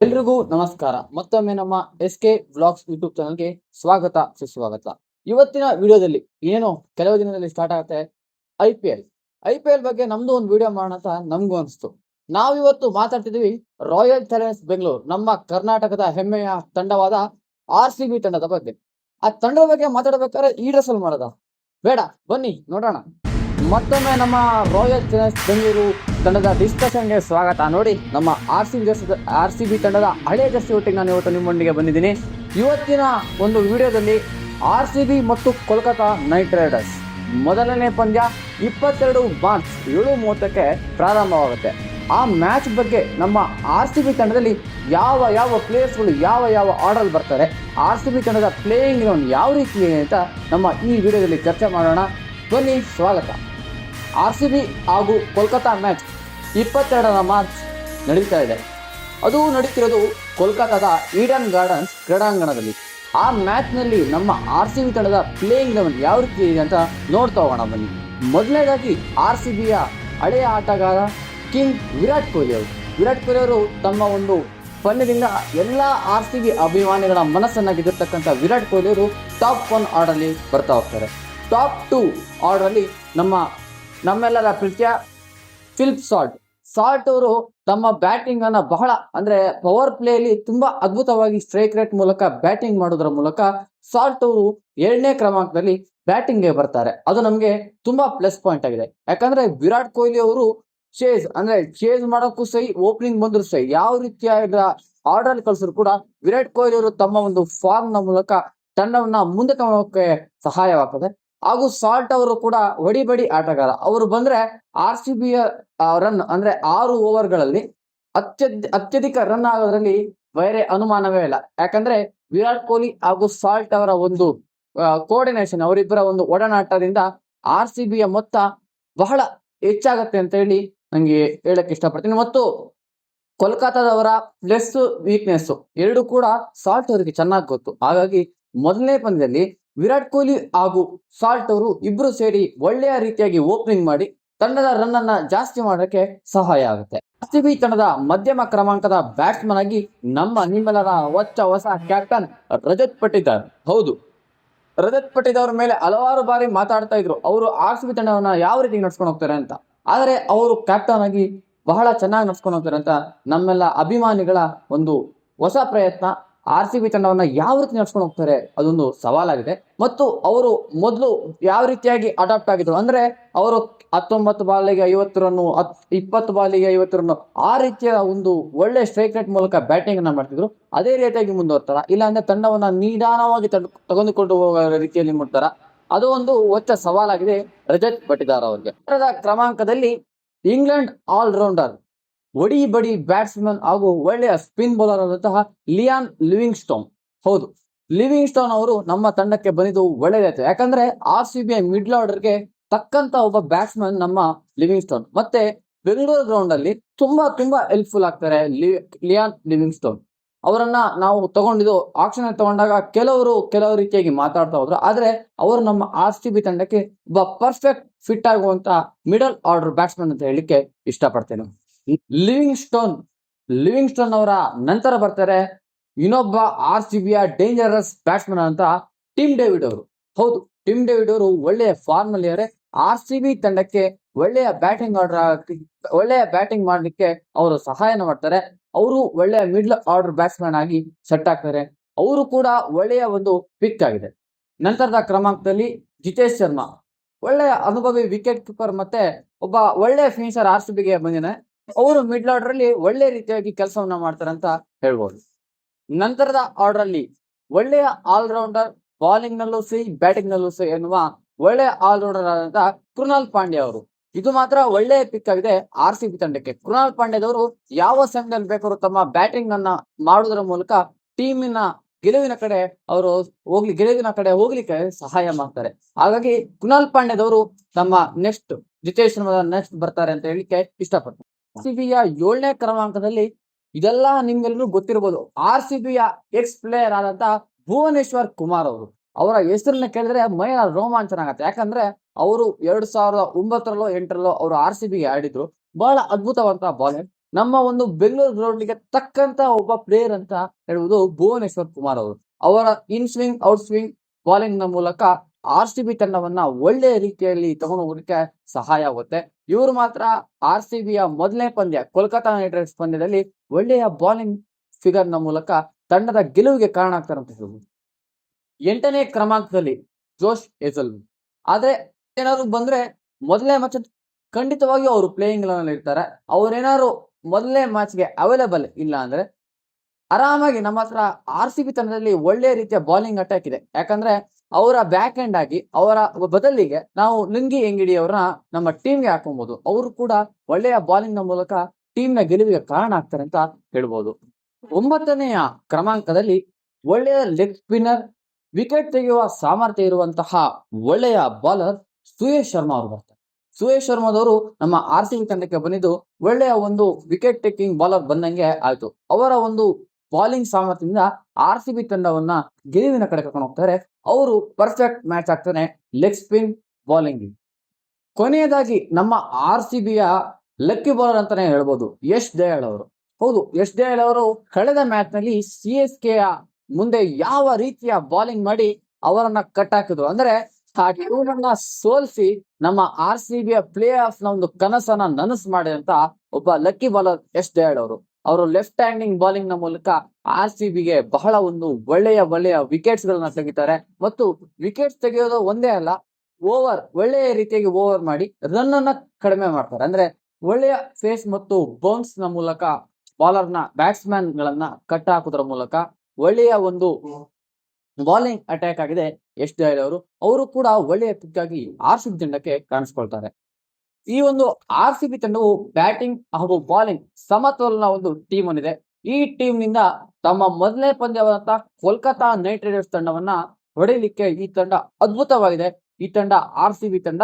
ಎಲ್ರಿಗೂ ನಮಸ್ಕಾರ. ಮತ್ತೊಮ್ಮೆ ನಮ್ಮ ಎಸ್ ಕೆ ವ್ಲಾಗ್ಸ್ ಯೂಟ್ಯೂಬ್ ಚಾನಲ್ಗೆ ಸ್ವಾಗತ, ಸುಸ್ವಾಗತ. ಇವತ್ತಿನ ವಿಡಿಯೋದಲ್ಲಿ ಏನು? ಕೆಲವು ದಿನದಲ್ಲಿ ಸ್ಟಾರ್ಟ್ ಆಗುತ್ತೆ I P L. I P L ಬಗ್ಗೆ ನಮ್ದು ಒಂದು ವಿಡಿಯೋ ಮಾಡೋಣ ಅಂತ ನಮಗೂ ಅನಿಸ್ತು. ನಾವಿವತ್ತು ಮಾತಾಡ್ತಿದೀವಿ ರಾಯಲ್ ಚಾಲೆಂಜರ್ಸ್ ಬೆಂಗಳೂರು, ನಮ್ಮ ಕರ್ನಾಟಕದ ಹೆಮ್ಮೆಯ ತಂಡವಾದ ಆರ್ ಸಿ ಬಿ ತಂಡದ ಬಗ್ಗೆ. ಆ ತಂಡದ ಬಗ್ಗೆ ಮಾತಾಡ್ಬೇಕಾದ್ರೆ ಈ ಡ್ರೆಸ್ ಅಲ್ಲಿ ಮಾಡೋದ? ಬೇಡ, ಬನ್ನಿ, ನೋಡೋಣ. ಮತ್ತೊಮ್ಮೆ ನಮ್ಮ ರಾಯಲ್ ಚಾಲೆಂಜರ್ಸ್ ಬೆಂಗಳೂರು ತಂಡದ ಡಿಸ್ಕಷನ್ಗೆ ಸ್ವಾಗತ. ನೋಡಿ, ನಮ್ಮ R C B R C B ತಂಡದ ಹಳೆಯ ಜರ್ಸಿ ಒಟ್ಟಿಗೆ ನಾನು ಇವತ್ತು ನಿಮ್ಮೊಂದಿಗೆ ಬಂದಿದ್ದೀನಿ. ಇವತ್ತಿನ ಒಂದು ವಿಡಿಯೋದಲ್ಲಿ ಆರ್ ಸಿ ಬಿ ಮತ್ತು ಕೋಲ್ಕತಾ ನೈಟ್ ರೈಡರ್ಸ್ ಮೊದಲನೇ ಪಂದ್ಯ ಇಪ್ಪತ್ತೆರಡು ಮಾರ್ಚ್ ಏಳು ಮೂವತ್ತಕ್ಕೆ ಪ್ರಾರಂಭವಾಗುತ್ತೆ. ಆ ಮ್ಯಾಚ್ ಬಗ್ಗೆ ನಮ್ಮ ಆರ್ ಸಿ ಬಿ ತಂಡದಲ್ಲಿ ಯಾವ ಯಾವ ಪ್ಲೇಯರ್ಸ್ಗಳು ಯಾವ ಯಾವ ಆರ್ಡರ್ ಬರ್ತಾರೆ ಆರ್ ಸಿ ಬಿ ತಂಡದ ಪ್ಲೇಯಿಂಗ್ ಯಾವ ರೀತಿ ಇದೆ ಅಂತ ನಮ್ಮ ಈ ವಿಡಿಯೋದಲ್ಲಿ ಚರ್ಚೆ ಮಾಡೋಣ. ಬನ್ನಿ, ಸ್ವಾಗತ. ಆರ್ ಸಿ ಬಿ ಹಾಗೂ ಕೋಲ್ಕತ್ತಾ ಮ್ಯಾಚ್ ಇಪ್ಪತ್ತೆರಡರ ಮಾರ್ಚ್ ನಡೀತಾ ಇದೆ. ಅದು ನಡೀತಿರೋದು ಕೋಲ್ಕತ್ತಾದ ಈಡನ್ ಗಾರ್ಡನ್ಸ್ ಕ್ರೀಡಾಂಗಣದಲ್ಲಿ. ಆ ಮ್ಯಾಚ್ನಲ್ಲಿ ನಮ್ಮ ಆರ್ ಸಿ ಬಿ ತಂಡದ ಪ್ಲೇಯಿಂಗ್ ಲೆವೆನ್ ಯಾವ ರೀತಿ ಇದೆ ಅಂತ ನೋಡ್ತಾ ಹೋಗೋಣ ಬನ್ನಿ. ಮೊದಲನೇದಾಗಿ ಆರ್ ಸಿ ಬಿಯ ಹಳೆಯ ಆಟಗಾರ ಕಿಂಗ್ ವಿರಾಟ್ ಕೊಹ್ಲಿ ಅವರು. ವಿರಾಟ್ ಕೊಹ್ಲಿ ಅವರು ತಮ್ಮ ಒಂದು ಪಂದ್ಯದಿಂದ ಎಲ್ಲ ಆರ್ ಸಿ ಬಿ ಅಭಿಮಾನಿಗಳ ಮನಸ್ಸನ್ನು ಗೆದ್ದಿರ್ತಕ್ಕಂಥ ವಿರಾಟ್ ಕೊಹ್ಲಿ ಅವರು ಟಾಪ್ ಒನ್ ಆರ್ಡರ್ಲಿ ಬರ್ತಾ ಹೋಗ್ತಾರೆ. ಟಾಪ್ ಟೂ ಆರ್ಡರ್ಲಿ ನಮ್ಮ ನಮ್ಮೆಲ್ಲರ ಪ್ರೀತಿಯ ಫಿಲ್ಪ್ ಸಾಲ್ಟ್. ಸಾಲ್ಟ್ ಅವರು ತಮ್ಮ ಬ್ಯಾಟಿಂಗ್ ಅನ್ನ ಬಹಳ ಅಂದ್ರೆ ಪವರ್ ಪ್ಲೇಲಿ ತುಂಬಾ ಅದ್ಭುತವಾಗಿ ಸ್ಟ್ರೈಕ್ ರೇಟ್ ಮೂಲಕ ಬ್ಯಾಟಿಂಗ್ ಮಾಡೋದ್ರ ಮೂಲಕ ಸಾಲ್ಟ್ ಅವರು ಏಳನೇ ಕ್ರಮಾಂಕದಲ್ಲಿ ಬ್ಯಾಟಿಂಗ್ಗೆ ಬರ್ತಾರೆ. ಅದು ನಮಗೆ ತುಂಬಾ ಪ್ಲಸ್ ಪಾಯಿಂಟ್ ಆಗಿದೆ. ಯಾಕಂದ್ರೆ ವಿರಾಟ್ ಕೊಹ್ಲಿ ಅವರು ಚೇಸ್ ಅಂದ್ರೆ ಚೇಸ್ ಮಾಡೋಕ್ಕೂ ಸಹಿ, ಓಪನಿಂಗ್ ಬಂದ್ರು ಸಹಿ, ಯಾವ ರೀತಿಯಾದ ಆರ್ಡರ್ ಕಳಿಸಿದ್ರು ಕೂಡ ವಿರಾಟ್ ಕೊಹ್ಲಿ ಅವರು ತಮ್ಮ ಒಂದು ಫಾರ್ಮ್ನ ಮೂಲಕ ತಂಡವನ್ನ ಮುಂದೆ ತಗೊಳ್ಳೋಕೆ ಸಹಾಯವಾಗ್ತದೆ. ಹಾಗೂ ಸಾಲ್ಟ್ ಅವರು ಕೂಡ ಹೊಡಿಬಡಿ ಆಟಗಾರ. ಅವರು ಬಂದ್ರೆ ಆರ್ ಸಿ ಬಿಯ ರನ್ ಅಂದ್ರೆ ಆರು ಓವರ್ಗಳಲ್ಲಿ ಅತ್ಯದ್, ಅತ್ಯಧಿಕ ರನ್ ಆಗೋದ್ರಲ್ಲಿ ಬೇರೆ ಅನುಮಾನವೇ ಇಲ್ಲ. ಯಾಕಂದ್ರೆ ವಿರಾಟ್ ಕೊಹ್ಲಿ ಹಾಗೂ ಸಾಲ್ಟ್ ಅವರ ಒಂದು ಕೋಆರ್ಡಿನೇಷನ್ ಅವರಿಬ್ಬರ ಒಂದು ಒಡನಾಟದಿಂದ ಆರ್ ಸಿ ಬಿಯ ಮೊತ್ತ ಬಹಳ ಹೆಚ್ಚಾಗತ್ತೆ ಅಂತ ಹೇಳಿ ನಂಗೆ ಹೇಳಕ್ ಇಷ್ಟಪಡ್ತೀನಿ. ಮತ್ತು ಕೋಲ್ಕತ್ತಾದವರ ಪ್ಲಸ್ ವೀಕ್ನೆಸ್ ಎರಡು ಕೂಡ ಸಾಲ್ಟ್ ಅವರಿಗೆ ಚೆನ್ನಾಗಿ ಗೊತ್ತು. ಹಾಗಾಗಿ ಮೊದಲನೇ ಪಂದ್ಯದಲ್ಲಿ ವಿರಾಟ್ ಕೊಹ್ಲಿ ಹಾಗೂ ಸಾಲ್ಟ್ ಅವರು ಇಬ್ರು ಸೇರಿ ಒಳ್ಳೆಯ ರೀತಿಯಾಗಿ ಓಪನಿಂಗ್ ಮಾಡಿ ತಂಡದ ರನ್ ಅನ್ನ ಜಾಸ್ತಿ ಮಾಡೋಕೆ ಸಹಾಯ ಆಗುತ್ತೆ. ಆರ್ಸಿಬಿ ತಂಡದ ಮಧ್ಯಮ ಕ್ರಮಾಂಕದ ಬ್ಯಾಟ್ಸ್ಮನ್ ಆಗಿ ನಮ್ಮ ನಿಮ್ಮೆಲ್ಲರ ಹೊಚ್ಚ ಹೊಸ ಕ್ಯಾಪ್ಟನ್ ರಜತ್ ಪಟ್ಟಿದಾರ್ ಹೌದು. ರಜತ್ ಪಟ್ಟಿದಾರ್ ಮೇಲೆ ಹಲವಾರು ಬಾರಿ ಮಾತಾಡ್ತಾ ಇದ್ರು. ಅವರು ಆರ್ ತಂಡವನ್ನ ಯಾವ ರೀತಿ ನಡ್ಸ್ಕೊಂಡು ಹೋಗ್ತಾರೆ ಅಂತ. ಆದರೆ ಅವರು ಕ್ಯಾಪ್ಟನ್ ಆಗಿ ಬಹಳ ಚೆನ್ನಾಗಿ ನಡ್ಸ್ಕೊಂಡು ಹೋಗ್ತಾರೆ ಅಂತ ನಮ್ಮೆಲ್ಲ ಅಭಿಮಾನಿಗಳ ಒಂದು ಹೊಸ ಪ್ರಯತ್ನ. ಆರ್ ಸಿ ಬಿ ತಂಡವನ್ನ ಯಾವ ರೀತಿ ನಡ್ಸ್ಕೊಂಡು ಹೋಗ್ತಾರೆ ಅದೊಂದು ಸವಾಲಾಗಿದೆ. ಮತ್ತು ಅವರು ಮೊದಲು ಯಾವ ರೀತಿಯಾಗಿ ಅಡಾಪ್ಟ್ ಆಗಿದ್ರು? ಅಂದ್ರೆ ಅವರು ಹತ್ತೊಂಬತ್ತು ಬಾಲಿಗೆ ಐವತ್ತು ರನ್ನು, ಹತ್, ಇಪ್ಪತ್ತು ಬಾಲಿಗೆ ಐವತ್ತು ರನ್ನು ಆ ರೀತಿಯ ಒಂದು ಒಳ್ಳೆ ಸ್ಟ್ರೈಕ್ ರೇಟ್ ಮೂಲಕ ಬ್ಯಾಟಿಂಗ್ ಅನ್ನ ಮಾಡ್ತಿದ್ರು. ಅದೇ ರೀತಿಯಾಗಿ ಮುಂದುವರ್ತಾರ. ಇಲ್ಲ ಅಂದ್ರೆ ತಂಡವನ್ನ ನಿಧಾನವಾಗಿ ತಗೊಂಡುಕೊಂಡು ಹೋಗ ರೀತಿಯಲ್ಲಿ ಮಾಡ್ತಾರ. ಅದು ಒಂದು ಹೊಚ್ಚ ಸವಾಲಾಗಿದೆ ರಜತ್ ಪಟಿದಾರ್ ಅವರಿಗೆ. ಕ್ರಮಾಂಕದಲ್ಲಿ ಇಂಗ್ಲೆಂಡ್ ಆಲ್ ರೌಂಡರ್ ಒಡಿ ಬಡಿ ಬ್ಯಾಟ್ಸ್ಮನ್ ಹಾಗೂ ಒಳ್ಳೆಯ ಸ್ಪಿನ್ ಬೌಲರ್ ಆದಂತಹ ಲಿಯಾನ್ ಲಿವಿಂಗ್ ಸ್ಟೋನ್ ಹೌದು ಲಿವಿಂಗ್ ಸ್ಟೋನ್ ಅವರು ನಮ್ಮ ತಂಡಕ್ಕೆ ಬಂದಿದ್ದು ಒಳ್ಳೆಯದಾಯ್ತು. ಯಾಕಂದ್ರೆ ಆರ್ ಸಿ ಬಿ ಮಿಡ್ಲ್ ಆರ್ಡರ್ಗೆ ತಕ್ಕಂತ ಒಬ್ಬ ಬ್ಯಾಟ್ಸ್ಮನ್ ನಮ್ಮ ಲಿವಿಂಗ್ ಸ್ಟೋನ್ ಮತ್ತೆ ಬೆಂಗಳೂರು ಗ್ರೌಂಡ್ ಅಲ್ಲಿ ತುಂಬಾ ತುಂಬಾ ಹೆಲ್ಪ್ಫುಲ್ ಆಗ್ತಾರೆ ಲಿಯಾನ್ ಲಿವಿಂಗ್ ಸ್ಟೋನ್ ಅವರನ್ನ ನಾವು ತಗೊಂಡಿದ್ದು ಆಕ್ಷನ್ ತಗೊಂಡಾಗ ಕೆಲವರು ಕೆಲವು ರೀತಿಯಾಗಿ ಮಾತಾಡ್ತಾ ಹೋದ್ರು. ಆದ್ರೆ ಅವರು ನಮ್ಮ ಆರ್ ಸಿ ಬಿ ತಂಡಕ್ಕೆ ಒಬ್ಬ ಪರ್ಫೆಕ್ಟ್ ಫಿಟ್ ಆಗುವಂತ ಮಿಡಲ್ ಆರ್ಡರ್ ಬ್ಯಾಟ್ಸ್ಮನ್ ಅಂತ ಹೇಳಲಿಕ್ಕೆ ಇಷ್ಟಪಡ್ತೇನೆ. ಲಿವಿಂಗ್ ಸ್ಟೋನ್ ಲಿವಿಂಗ್ ಸ್ಟೋನ್ ಅವರ ನಂತರ ಬರ್ತಾರೆ ಇನ್ನೊಬ್ಬ ಆರ್ ಸಿ ಬಿಯ ಡೇಂಜರಸ್ ಬ್ಯಾಟ್ಸ್ಮನ್ ಅಂತ ಟಿಮ್ ಡೇವಿಡ್ ಅವರು. ಹೌದು ಟಿಮ್ ಡೇವಿಡ್ ಅವರು ಒಳ್ಳೆಯ ಫಾರ್ಮ್ ಅಲ್ಲಿ ಅವರೇ ಆರ್ ಸಿ ಬಿ ತಂಡಕ್ಕೆ ಒಳ್ಳೆಯ ಬ್ಯಾಟಿಂಗ್ ಆರ್ಡರ್ ಒಳ್ಳೆಯ ಬ್ಯಾಟಿಂಗ್ ಮಾಡಲಿಕ್ಕೆ ಅವರು ಸಹಾಯನ ಮಾಡ್ತಾರೆ. ಅವರು ಒಳ್ಳೆಯ ಮಿಡ್ಲ್ ಆರ್ಡರ್ ಬ್ಯಾಟ್ಸ್ಮನ್ ಆಗಿ ಸೆಟ್ ಆಗ್ತಾರೆ. ಅವರು ಕೂಡ ಒಳ್ಳೆಯ ಒಂದು ಪಿಕ್ ಆಗಿದೆ. ನಂತರದ ಕ್ರಮಾಂಕದಲ್ಲಿ ಜಿತೇಶ್ ಶರ್ಮಾ. ಒಳ್ಳೆಯ ಅನುಭವಿ ವಿಕೆಟ್ ಕೀಪರ್ ಮತ್ತೆ ಒಬ್ಬ ಒಳ್ಳೆಯ ಫಿನಿಷರ್ ಆರ್ ಸಿ ಬಿಗೆ ಬಂದಿದೆ ಅವರು ಮಿಡ್ಲ್ ಆರ್ಡರ್ ಅಲ್ಲಿ ಒಳ್ಳೆ ರೀತಿಯಾಗಿ ಕೆಲಸವನ್ನ ಮಾಡ್ತಾರೆ ಅಂತ ಹೇಳ್ಬೋದು. ನಂತರದ ಆರ್ಡರ್ ಅಲ್ಲಿ ಒಳ್ಳೆಯ ಆಲ್ರೌಂಡರ್ ಬೌಲಿಂಗ್ ನಲ್ಲೂ ಸಹಿ ಬ್ಯಾಟಿಂಗ್ ನಲ್ಲೂ ಸಹ ಎನ್ನುವ ಒಳ್ಳೆಯ ಆಲ್ರೌಂಡರ್ ಆದಂತಹ ಕೃಣಾಲ್ ಪಾಂಡ್ಯ ಅವರು. ಇದು ಮಾತ್ರ ಒಳ್ಳೆಯ ಪಿಕ್ ಆಗಿದೆ ಆರ್ ಸಿ ಬಿ ತಂಡಕ್ಕೆ. ಕೃಣಾಲ್ ಪಾಂಡ್ಯದವರು ಯಾವ ಸಮಯದಲ್ಲಿ ಬೇಕಾದ್ರೂ ತಮ್ಮ ಬ್ಯಾಟಿಂಗ್ ಅನ್ನ ಮಾಡುವುದರ ಮೂಲಕ ಟೀಮಿನ ಗೆಲುವಿನ ಕಡೆ ಅವರು ಹೋಗ್ಲಿ, ಗೆಲುವಿನ ಕಡೆ ಹೋಗ್ಲಿಕ್ಕೆ ಸಹಾಯ ಮಾಡ್ತಾರೆ. ಹಾಗಾಗಿ ಕುನಾಲ್ ಪಾಂಡ್ಯದವರು ತಮ್ಮ ನೆಕ್ಸ್ಟ್ ಜಿತೇಶ್ ನೆಕ್ಸ್ಟ್ ಬರ್ತಾರೆ ಅಂತ ಹೇಳಿಕ್ಕೆ ಇಷ್ಟಪಡ್ತಾರೆ ಆರ್ ಸಿ ಬಿಯ ಏಳನೇ ಕ್ರಮಾಂಕದಲ್ಲಿ ಇದೆಲ್ಲ ನಿಮ್ಗೆಲ್ಲರೂ ಗೊತ್ತಿರ್ಬೋದು. ಆರ್ ಸಿ ಬಿಯ ಎಕ್ಸ್ ಪ್ಲೇಯರ್ ಆದಂತ ಭುವನೇಶ್ವರ್ ಕುಮಾರ್ ಅವರು. ಅವರ ಹೆಸರನ್ನ ಕೇಳಿದ್ರೆ ಮೈನ ರೋಮಾಂಚನ ಆಗತ್ತೆ. ಯಾಕಂದ್ರೆ ಅವರು ಎರಡ್ ಸಾವಿರದ ಒಂಬತ್ತರಲ್ಲೋ ಎಂಟರಲ್ಲೋ ಅವರು ಆರ್ ಸಿ ಬಿಗೆ ಆಡಿದ್ರು. ಬಹಳ ಅದ್ಭುತವಂತ ಬಾಲರ್ ನಮ್ಮ ಒಂದು ಬೆಂಗಳೂರು ಗ್ರೌಂಡ್ಗೆ ತಕ್ಕಂತ ಒಬ್ಬ ಪ್ಲೇಯರ್ ಅಂತ ಹೇಳುವುದು ಭುವನೇಶ್ವರ್ ಕುಮಾರ್ ಅವರು. ಅವರ ಇನ್ ಸ್ವಿಂಗ್ ಔಟ್ ಸ್ವಿಂಗ್ ಬಾಲಿಂಗ್ನ ಮೂಲಕ ಆರ್ ಸಿ ಬಿ ತಂಡವನ್ನ ಒಳ್ಳೆ ರೀತಿಯಲ್ಲಿ ತಗೊಂಡು ಹೋಗೋದಕ್ಕೆ ಸಹಾಯ ಆಗುತ್ತೆ. ಇವರು ಮಾತ್ರ ಆರ್ ಸಿ ಬಿಯ ಮೊದಲನೇ ಪಂದ್ಯ, ಕೋಲ್ಕತಾ ನೈಟ್ ರೈಡರ್ಸ್ ಪಂದ್ಯದಲ್ಲಿ ಒಳ್ಳೆಯ ಬಾಲಿಂಗ್ ಫಿಗರ್ನ ಮೂಲಕ ತಂಡದ ಗೆಲುವಿಗೆ ಕಾರಣ ಆಗ್ತಾರೆ ಅಂತ ಹೇಳ್ಬೋದು. ಎಂಟನೇ ಕ್ರಮಾಂಕದಲ್ಲಿ ಜೋಶ್ ಎಜಲ್ ಆದ್ರೆ ಏನಾದ್ರು ಬಂದ್ರೆ ಮೊದಲನೇ ಮ್ಯಾಚ್ ಖಂಡಿತವಾಗಿಯೂ ಅವರು ಪ್ಲೇಯಿಂಗ್ನಲ್ಲಿ ಇರ್ತಾರೆ. ಅವ್ರೇನಾದ್ರು ಮೊದಲನೇ ಮ್ಯಾಚ್ಗೆ ಅವೈಲೇಬಲ್ ಇಲ್ಲ ಅಂದ್ರೆ ಆರಾಮಾಗಿ ನಮ್ಮ ಹತ್ರ ಆರ್ ಸಿ ಬಿ ತಂಡದಲ್ಲಿ ಒಳ್ಳೆ ರೀತಿಯ ಬಾಲಿಂಗ್ ಅಟ್ಯಾಕ್ ಇದೆ. ಯಾಕಂದ್ರೆ ಅವರ ಬ್ಯಾಕ್ ಎಂಡ್ ಆಗಿ ಅವರ ಬದಲಿಗೆ ನಾವು ನುಂಗಿ ಎಂಗಿಡಿ ಅವರನ್ನ ನಮ್ಮ ಟೀಮ್ಗೆ ಹಾಕೊಬಹುದು ಅವರು ಕೂಡ ಒಳ್ಳೆಯ ಬಾಲಿಂಗ್ನ ಮೂಲಕ ಟೀಮ್ನ ಗೆಲುವಿಗೆ ಕಾರಣ ಆಗ್ತಾರೆ ಅಂತ ಹೇಳ್ಬೋದು. ಒಂಬತ್ತನೆಯ ಕ್ರಮಾಂಕದಲ್ಲಿ ಒಳ್ಳೆಯ ಲೆಗ್ ಸ್ಪಿನ್ನರ್ ವಿಕೆಟ್ ತೆಗೆಯುವ ಸಾಮರ್ಥ್ಯ ಇರುವಂತಹ ಒಳ್ಳೆಯ ಬಾಲರ್ ಸುಯೇಶ್ ಶರ್ಮಾ ಅವರು ಬರ್ತಾರೆ. ಸುಯೇಶ್ ಶರ್ಮಾದವರು ನಮ್ಮ ಆರ್ ಸಿ ತಂಡಕ್ಕೆ ಬಂದಿದ್ದು ಒಳ್ಳೆಯ ಒಂದು ವಿಕೆಟ್ ಟೇಕಿಂಗ್ ಬಾಲರ್ ಬಂದಂಗೆ ಆಯ್ತು. ಅವರ ಒಂದು ಬಾಲಿಂಗ್ ಸಾಮರ್ಥ್ಯದಿಂದ ಆರ್ ಸಿ ಬಿ ತಂಡವನ್ನ ಗೆಲುವಿನ ಕಡೆ ಕರ್ಕೊಂಡು ಹೋಗ್ತಾರೆ. ಅವರು ಪರ್ಫೆಕ್ಟ್ ಮ್ಯಾಚ್ ಆಗ್ತಾನೆ ಲೆಗ್ ಸ್ಪಿನ್ ಬೌಲಿಂಗ್ ಕೊನೆಯದಾಗಿ ನಮ್ಮ ಆರ್ ಸಿ ಬಿಯ ಲಕ್ಕಿ ಬೌಲರ್ ಅಂತಾನೆ ಹೇಳ್ಬೋದು, ಯಶ್ ದಯಾಳ್ ಅವರು. ಹೌದು, ಯಶ್ ದಯಾಳ್ ಅವರು ಕಳೆದ ಮ್ಯಾಚ್ನಲ್ಲಿ ಸಿ ಎಸ್ ಕೆ ಮುಂದೆ ಯಾವ ರೀತಿಯ ಬಾಲಿಂಗ್ ಮಾಡಿ ಅವರನ್ನ ಕಟ್ ಹಾಕಿದ್ರು. ಅಂದ್ರೆ ಆ ಟೂರ್ನ ಸೋಲ್ಸಿ ನಮ್ಮ ಆರ್ ಸಿ ಬಿಯ ಪ್ಲೇ ಆಫ್ನ ಒಂದು ಕನಸನ್ನ ನನಸು ಮಾಡಿದಂತ ಒಬ್ಬ ಲಕ್ಕಿ ಬಾಲರ್ ಯಶ್ ದಯಾಳ್ ಅವರು. ಅವರು ಲೆಫ್ಟ್ ಹ್ಯಾಂಡಿಂಗ್ ಬೌಲಿಂಗ್ನ ಮೂಲಕ ಆರ್ ಸಿ ಬಿಗೆ ಬಹಳ ಒಂದು ಒಳ್ಳೆಯ ಒಳ್ಳೆಯ ವಿಕೆಟ್ಸ್ ಗಳನ್ನ ತೆಗಿತಾರೆ. ಮತ್ತು ವಿಕೆಟ್ಸ್ ತೆಗೆಯೋದು ಒಂದೇ ಅಲ್ಲ ಓವರ್ ಒಳ್ಳೆಯ ರೀತಿಯಾಗಿ ಓವರ್ ಮಾಡಿ ರನ್ ಅನ್ನ ಕಡಿಮೆ ಮಾಡ್ತಾರೆ. ಅಂದ್ರೆ ಒಳ್ಳೆಯ ಫೇಸ್ ಮತ್ತು ಬೌನ್ಸ್ನ ಮೂಲಕ ಬಾಲರ್ನ ಬ್ಯಾಟ್ಸ್ಮನ್ ಗಳನ್ನ ಕಟ್ ಹಾಕೋದ್ರ ಮೂಲಕ ಒಳ್ಳೆಯ ಒಂದು ಬಾಲಿಂಗ್ ಅಟ್ಯಾಕ್ ಆಗಿದೆ ಎಷ್ಟು ಅವರು. ಅವರು ಕೂಡ ಒಳ್ಳೆಯ ಪಿಕ್ ಆಗಿ ಆರ್ ಸಿ ತಂಡಕ್ಕೆ ಕಾಣಿಸ್ಕೊಳ್ತಾರೆ. ಈ ಒಂದು ಆರ್ ಸಿ ಬಿ ತಂಡವು ಬ್ಯಾಟಿಂಗ್ ಹಾಗೂ ಬಾಲಿಂಗ್ ಸಮತೋಲನ ಒಂದು ಟೀಮ್ ಒಂದಿದೆ. ಈ ಟೀಮ್ನಿಂದ ತಮ್ಮ ಮೊದಲನೇ ಪಂದ್ಯವಾದಂತಹ ಕೋಲ್ಕತಾ ನೈಟ್ ರೈಡರ್ಸ್ ತಂಡವನ್ನ ಹೊಡೆಯಲಿಕ್ಕೆ ಈ ತಂಡ ಅದ್ಭುತವಾಗಿದೆ. ಈ ತಂಡ ಆರ್ ಸಿ ಬಿ ತಂಡ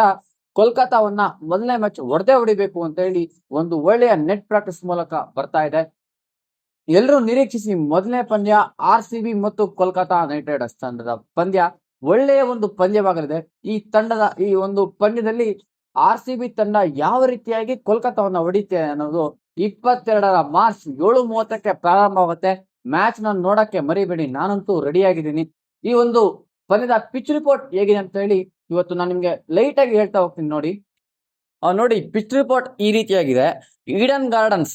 ಕೋಲ್ಕತಾವನ್ನ ಮೊದಲನೇ ಮ್ಯಾಚ್ ಹೊಡೆದೇ ಹೊಡಿಬೇಕು ಅಂತ ಹೇಳಿ ಒಂದು ಒಳ್ಳೆಯ ನೆಟ್ ಪ್ರಾಕ್ಟೀಸ್ ಮೂಲಕ ಬರ್ತಾ ಇದೆ. ಎಲ್ಲರೂ ನಿರೀಕ್ಷಿಸಿ ಮೊದಲನೇ ಪಂದ್ಯ ಆರ್ ಸಿ ಬಿ ಮತ್ತು ಕೋಲ್ಕತಾ ನೈಟ್ ರೈಡರ್ಸ್ ತಂಡದ ಪಂದ್ಯ ಒಳ್ಳೆಯ ಒಂದು ಪಂದ್ಯವಾಗಲಿದೆ. ಈ ತಂಡದ ಈ ಒಂದು ಪಂದ್ಯದಲ್ಲಿ ಆರ್ ಸಿ ಬಿ ತಂಡ ಯಾವ ರೀತಿಯಾಗಿ ಕೋಲ್ಕತ್ತಾವನ್ನ ಹೊಡಿತೆ ಅನ್ನೋದು ಇಪ್ಪತ್ತೆರಡರ ಮಾರ್ಚ್ ಏಳು ಮೂವತ್ತಕ್ಕೆ ಪ್ರಾರಂಭವಾಗುತ್ತೆ ಮ್ಯಾಚ್ನ ನೋಡಕ್ಕೆ ಮರಿಬೇಡಿ, ನಾನಂತೂ ರೆಡಿ ಆಗಿದ್ದೀನಿ ಈ ಒಂದು ಪಂದ್ಯದ ಪಿಚ್ ರಿಪೋರ್ಟ್ ಹೇಗಿದೆ ಅಂತ ಹೇಳಿ ಇವತ್ತು ನಾನು ನಿಮ್ಗೆ ಲೈಟ್ ಆಗಿ ಹೇಳ್ತಾ ಹೋಗ್ತೀನಿ ನೋಡಿ. ನೋಡಿ, ಪಿಚ್ ರಿಪೋರ್ಟ್ ಈ ರೀತಿಯಾಗಿದೆ. Eden Gardens.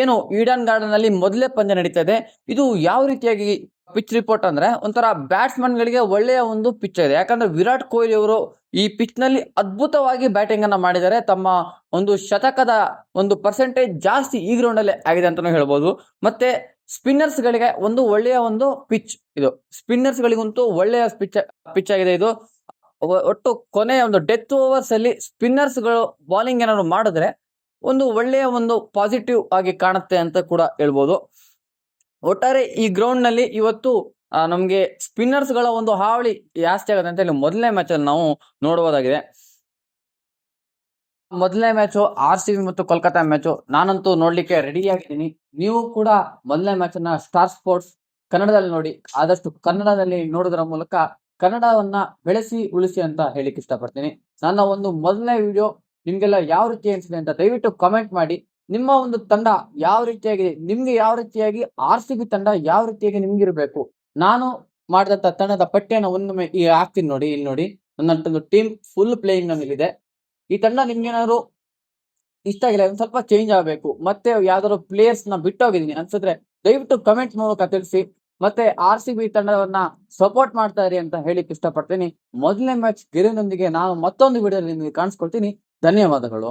ಏನು ಈಡನ್ ಗಾರ್ಡನ್ ಅಲ್ಲಿ ಮೊದಲೇ ಪಂದ್ಯ ನಡೀತಾ ಇದೆ. ಇದು ಯಾವ ರೀತಿಯಾಗಿ ಪಿಚ್ ರಿಪೋರ್ಟ್ ಅಂದ್ರೆ ಒಂಥರ ಬ್ಯಾಟ್ಸ್ಮನ್ ಗಳಿಗೆ ಒಳ್ಳೆಯ ಒಂದು ಪಿಚ್ ಇದೆ. ಯಾಕಂದ್ರೆ ವಿರಾಟ್ ಕೊಹ್ಲಿ ಅವರು ಈ ಪಿಚ್ನಲ್ಲಿ ಅದ್ಭುತವಾಗಿ ಬ್ಯಾಟಿಂಗ್ ಅನ್ನ ಮಾಡಿದ್ದಾರೆ. ತಮ್ಮ ಒಂದು ಶತಕದ ಒಂದು ಪರ್ಸೆಂಟೇಜ್ ಜಾಸ್ತಿ ಈ ಗ್ರೌಂಡ್ ಅಲ್ಲಿ ಆಗಿದೆ ಅಂತಾನು ಹೇಳ್ಬೋದು. ಮತ್ತೆ ಸ್ಪಿನ್ನರ್ಸ್ ಗಳಿಗೆ ಒಂದು ಒಳ್ಳೆಯ ಒಂದು ಪಿಚ್ ಇದು. ಸ್ಪಿನ್ನರ್ಸ್ ಗಳಿಗಂತೂ ಒಳ್ಳೆಯ ಪಿಚ್ ಪಿಚ್ ಆಗಿದೆ ಇದು. ಒಟ್ಟು ಕೊನೆಯ ಒಂದು ಡೆತ್ ಓವರ್ಸ್ ಅಲ್ಲಿ ಸ್ಪಿನ್ನರ್ಸ್ಗಳು ಬಾಲಿಂಗ್ ಏನಾದ್ರು ಮಾಡಿದ್ರೆ ಒಂದು ಒಳ್ಳೆಯ ಒಂದು ಪಾಸಿಟಿವ್ ಆಗಿ ಕಾಣುತ್ತೆ ಅಂತ ಕೂಡ ಹೇಳ್ಬೋದು. ಒಟ್ಟಾರೆ ಈ ಗ್ರೌಂಡ್ನಲ್ಲಿ ಇವತ್ತು ನಮ್ಗೆ ಸ್ಪಿನ್ನರ್ಸ್ಗಳ ಒಂದು ಹಾವಳಿ ಜಾಸ್ತಿ ಆಗುತ್ತೆ ಅಂತ ಹೇಳಿ ಮೊದಲನೇ ಮ್ಯಾಚ್ ಅಲ್ಲಿ ನಾವು ನೋಡಬಹುದಾಗಿದೆ ಮೊದಲನೇ ಮ್ಯಾಚು ಆರ್ ಸಿ ಬಿ ಮತ್ತು ಕೋಲ್ಕತಾ ಮ್ಯಾಚು ನಾನಂತೂ ನೋಡ್ಲಿಕ್ಕೆ ರೆಡಿ ಆಗಿದ್ದೀನಿ. ನೀವು ಕೂಡ ಮೊದಲನೇ ಮ್ಯಾಚ್ ಅನ್ನ ಸ್ಟಾರ್ ಸ್ಪೋರ್ಟ್ಸ್ ಕನ್ನಡದಲ್ಲಿ ನೋಡಿ. ಆದಷ್ಟು ಕನ್ನಡದಲ್ಲಿ ನೋಡೋದ್ರ ಮೂಲಕ ಕನ್ನಡವನ್ನ ಬೆಳೆಸಿ, ಉಳಿಸಿ ಅಂತ ಹೇಳಿಕ್ ಇಷ್ಟಪಡ್ತೀನಿ. ನನ್ನ ಒಂದು ಮೊದಲನೇ ವಿಡಿಯೋ ನಿಮ್ಗೆಲ್ಲ ಯಾವ ರೀತಿ ಅನ್ಸಿದೆ ಅಂತ ದಯವಿಟ್ಟು ಕಮೆಂಟ್ ಮಾಡಿ. ನಿಮ್ಮ ಒಂದು ತಂಡ ಯಾವ ರೀತಿಯಾಗಿದೆ ನಿಮ್ಗೆ ಯಾವ ರೀತಿಯಾಗಿ ಆರ್ ಸಿ ಬಿ ತಂಡ ಯಾವ ರೀತಿಯಾಗಿ ನಿಮ್ಗಿರ್ಬೇಕು? ನಾನು ಮಾಡಿದಂತ ತಂಡದ ಪಟ್ಟಿಯನ್ನು ಒಂದೊಮ್ಮೆ ಈ ಹಾಕ್ತೀನಿ ನೋಡಿ, ಇಲ್ಲಿ ನೋಡಿ. ನನ್ನ ಟೀಮ್ ಫುಲ್ ಪ್ಲೇಯಿಂಗ್ ನಲ್ಲಿದೆ. ಈ ತಂಡ ನಿಮ್ಗೇನಾದ್ರು ಇಷ್ಟ ಆಗಿಲ್ಲ ಸ್ವಲ್ಪ ಚೇಂಜ್ ಆಗಬೇಕು. ಮತ್ತೆ ಯಾವ್ದಾದ್ರು ಪ್ಲೇಯರ್ಸ್ನ ಬಿಟ್ಟೋಗಿದೀನಿ ಅನ್ಸಿದ್ರೆ ದಯವಿಟ್ಟು ಕಮೆಂಟ್ ಮೂಲಕ ತಿಳಿಸಿ. ಮತ್ತೆ ಆರ್ ಸಿ ಬಿ ತಂಡವನ್ನ ಸಪೋರ್ಟ್ ಮಾಡ್ತಾ ಇರಿ ಅಂತ ಹೇಳಿಕ್ ಇಷ್ಟಪಡ್ತೀನಿ. ಮೊದಲನೇ ಮ್ಯಾಚ್ ಗೆಲುವಿನೊಂದಿಗೆ ನಾನು ಮತ್ತೊಂದು ವಿಡಿಯೋ ನಿಮಗೆ ಕಾಣಿಸ್ಕೊಳ್ತೀನಿ. ಧನ್ಯವಾದಗಳು.